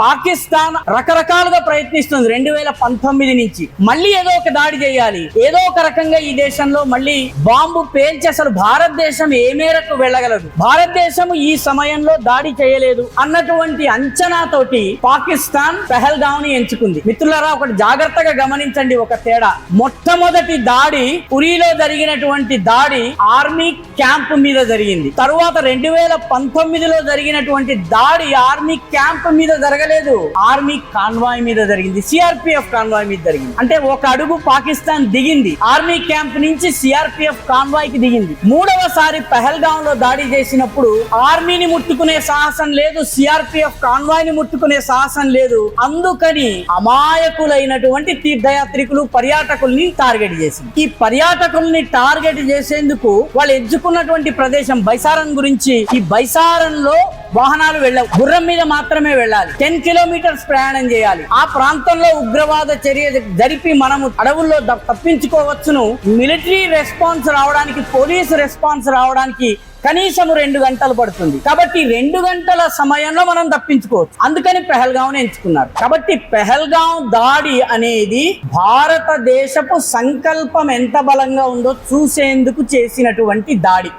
పాకిస్తాన్ రకరకాలుగా ప్రయత్నిస్తుంది రెండు వేల పంతొమ్మిది నుంచి. మళ్ళీ ఏదో ఒక దాడి చేయాలి. ఏదో ఒక రకంగా ఈ దేశంలో మళ్ళీ బాంబు పేల్చి అసలు భారతదేశం ఏ మేరకు వెళ్ళగలదు? భారతదేశం ఈ సమయంలో దాడి చేయలేదు అన్నటువంటి అంచనాతోటి పాకిస్తాన్ పెహల్గావ్ని ఎంచుకుంది. మిత్రులారా ఒకటి జాగ్రత్తగా గమనించండి ఒక తేడా. మొట్టమొదటి దాడి పురిలో జరిగినటువంటి దాడి ఆర్మీ క్యాంప్ మీద జరిగింది. తరువాత రెండు వేల పంతొమ్మిదిలో జరిగినటువంటి దాడి ఆర్మీ క్యాంప్ మీద జరగలేదు. ఆర్మీ కాన్వాయ్ మీద జరిగింది. సిఆర్పిఎఫ్ కాన్వాయ్ మీద జరిగింది. అంటే ఒక అడుగు పాకిస్తాన్ దిగింది. ఆర్మీ క్యాంప్ నుంచి సిఆర్పిఎఫ్ కాన్వాయ్కి దిగింది. మూడవసారి పెహల్గాం లో దాడి చేసినప్పుడు ఆర్మీని ముట్టుకునే సాహసం లేదు సిఆర్పిఎఫ్ కాన్వాయ్ని ముట్టుకునే సాహసం లేదు. అందుకని అమాయకులైనటువంటి తీర్థయాత్రికులు పర్యాటకుల్ని టార్గెట్ చేసింది. ఈ పర్యాటకుల్ని టార్గెట్ చేసేందుకు వాళ్ళు ఉన్నటువంటి ప్రదేశం బైసారన్ గురించి ఈ బైసారన్లో వాహనాలు వెళ్ళవు. గుర్రం మీద మాత్రమే వెళ్ళాలి. టెన్ కిలోమీటర్స్ ప్రయాణం చేయాలి. ఆ ప్రాంతంలో ఉగ్రవాద చర్య జరిపి మనము అడవుల్లో తప్పించుకోవచ్చును. మిలిటరీ రెస్పాన్స్ రావడానికి పోలీస్ రెస్పాన్స్ రావడానికి కనీసం రెండు గంటలు పడుతుంది. కాబట్టి రెండు గంటల సమయంలో మనం తప్పించుకోవచ్చు. అందుకని పెహల్గాం ఎంచుకున్నారు. కాబట్టి పెహల్గాం దాడి అనేది భారతదేశపు సంకల్పం ఎంత బలంగా ఉందో చూసేందుకు చేసినటువంటి దాడి.